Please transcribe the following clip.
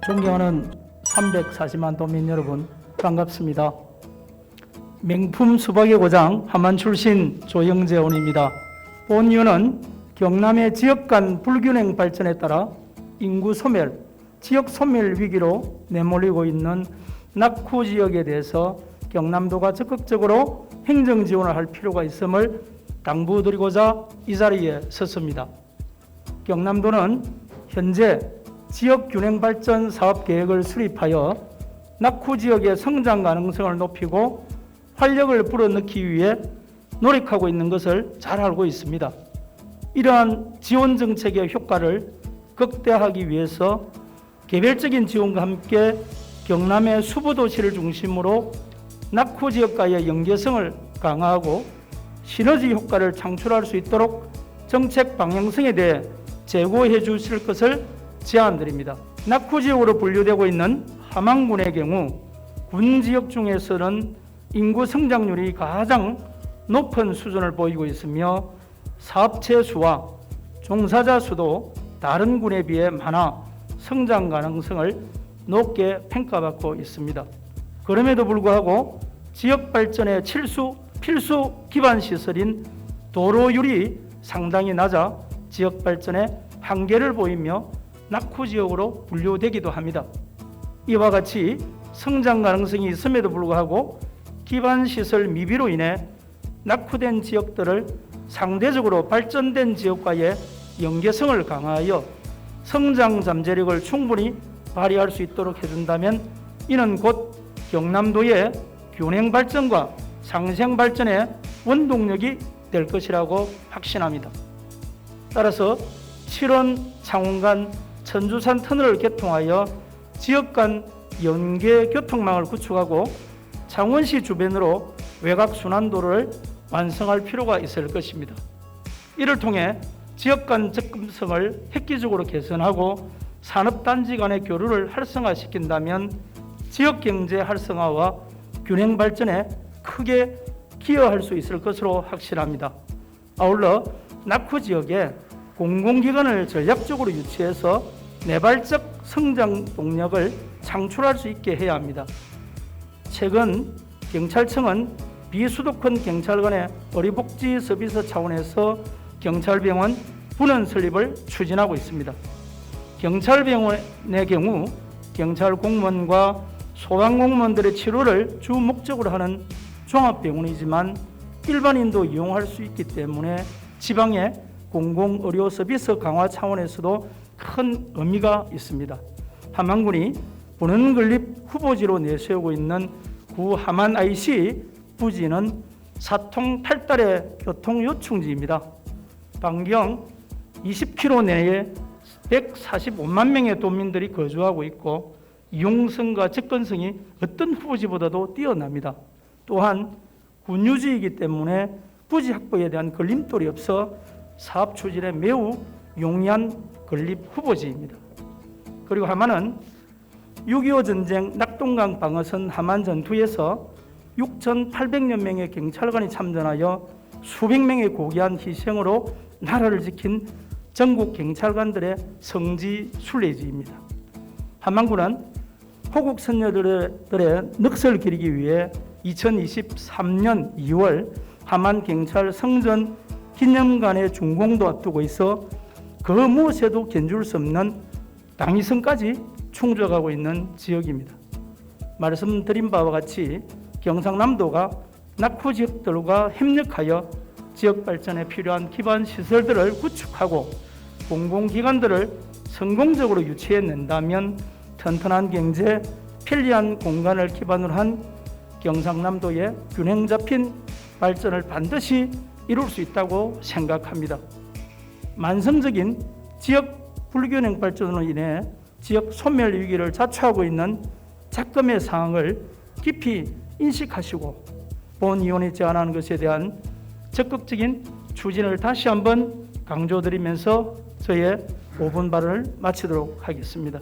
존경하는 340만 도민 여러분 반갑습니다. 명품 수박의 고장 함안 출신 조영재 의원입니다. 본 이유는 경남의 지역 간 불균형 발전에 따라 인구 소멸, 지역 소멸 위기로 내몰리고 있는 낙후 지역에 대해서 경남도가 적극적으로 행정 지원을 할 필요가 있음을 당부드리고자 이 자리에 섰습니다. 경남도는 현재 지역 균형 발전 사업 계획을 수립하여 낙후 지역의 성장 가능성을 높이고 활력을 불어넣기 위해 노력하고 있는 것을 잘 알고 있습니다. 이러한 지원 정책의 효과를 극대화하기 위해서 개별적인 지원과 함께 경남의 수부 도시를 중심으로 낙후 지역과의 연계성을 강화하고 시너지 효과를 창출할 수 있도록 정책 방향성에 대해 제고해 주실 것을 제안드립니다. 낙후 지역으로 분류되고 있는 함안군의 경우 군 지역 중에서는 인구 성장률이 가장 높은 수준을 보이고 있으며 사업체 수와 종사자 수도 다른 군에 비해 많아 성장 가능성을 높게 평가받고 있습니다. 그럼에도 불구하고 지역 발전의 필수 필수 기반 시설인 도로율이 상당히 낮아 지역 발전에 한계를 보이며 낙후 지역으로 분류되기도 합니다. 이와 같이 성장 가능성이 있음에도 불구하고 기반 시설 미비로 인해 낙후된 지역들을 상대적으로 발전된 지역과의 연계성을 강화하여 성장 잠재력을 충분히 발휘할 수 있도록 해준다면 이는 곧 경남도의 균형 발전과 상생 발전의 원동력이 될 것이라고 확신합니다. 따라서 7원 창원간 천주산 터널을 개통하여 지역 간 연계 교통망을 구축하고 창원시 주변으로 외곽 순환도를 완성할 필요가 있을 것입니다. 이를 통해 지역 간 접근성을 획기적으로 개선하고 산업단지 간의 교류를 활성화시킨다면 지역 경제 활성화와 균형 발전에 크게 기여할 수 있을 것으로 확신합니다. 아울러 낙후 지역에 공공기관을 전략적으로 유치해서 내발적 성장 동력을 창출할 수 있게 해야 합니다. 최근 경찰청은 비수도권 경찰관의 어리복지 서비스 차원에서 경찰병원 분원 설립을 추진하고 있습니다. 경찰병원의 경우 경찰 공무원과 소방 공무원들의 치료를 주 목적으로 하는 종합병원이지만 일반인도 이용할 수 있기 때문에 지방의 공공 의료 서비스 강화 차원에서도 큰 의미가 있습니다. 함안군이 본원 건립 후보지로 내세우고 있는 구 함안 IC 부지는 사통 8달의 교통 요충지입니다. 반경 20km 내에 145만 명의 도민들이 거주하고 있고 이용성과 접근성이 어떤 후보지보다도 뛰어납니다. 또한 군유지이기 때문에 부지 확보에 대한 걸림돌이 없어 사업 추진에 매우 용이한 건립 후보지입니다. 그리고 하만은 6.25 전쟁 낙동강 방어선 하만 전투에서 6,800여 명의 경찰관이 참전하여 수백 명의 고귀한 희생으로 나라를 지킨 전국 경찰관들의 성지 순례지입니다. 함안군은 호국 선녀들의 넋을 기리기 위해 2023년 2월 함안 경찰 성전 기념관의 준공도 앞두고 있어 그 무엇에도 견줄 수 없는 당위성까지 충족하고 있는 지역입니다. 말씀드린 바와 같이 경상남도가 낙후 지역들과 협력하여 지역 발전에 필요한 기반 시설들을 구축하고 공공기관들을 성공적으로 유치해낸다면 튼튼한 경제, 편리한 공간을 기반으로 한 경상남도의 균형 잡힌 발전을 반드시 이룰 수 있다고 생각합니다. 만성적인 지역 불균형 발전으로 인해 지역 소멸 위기를 자초하고 있는 작금의 상황을 깊이 인식하시고 본 의원이 제안하는 것에 대한 적극적인 추진을 다시 한번 강조드리면서 저의 5분 발언을 마치도록 하겠습니다.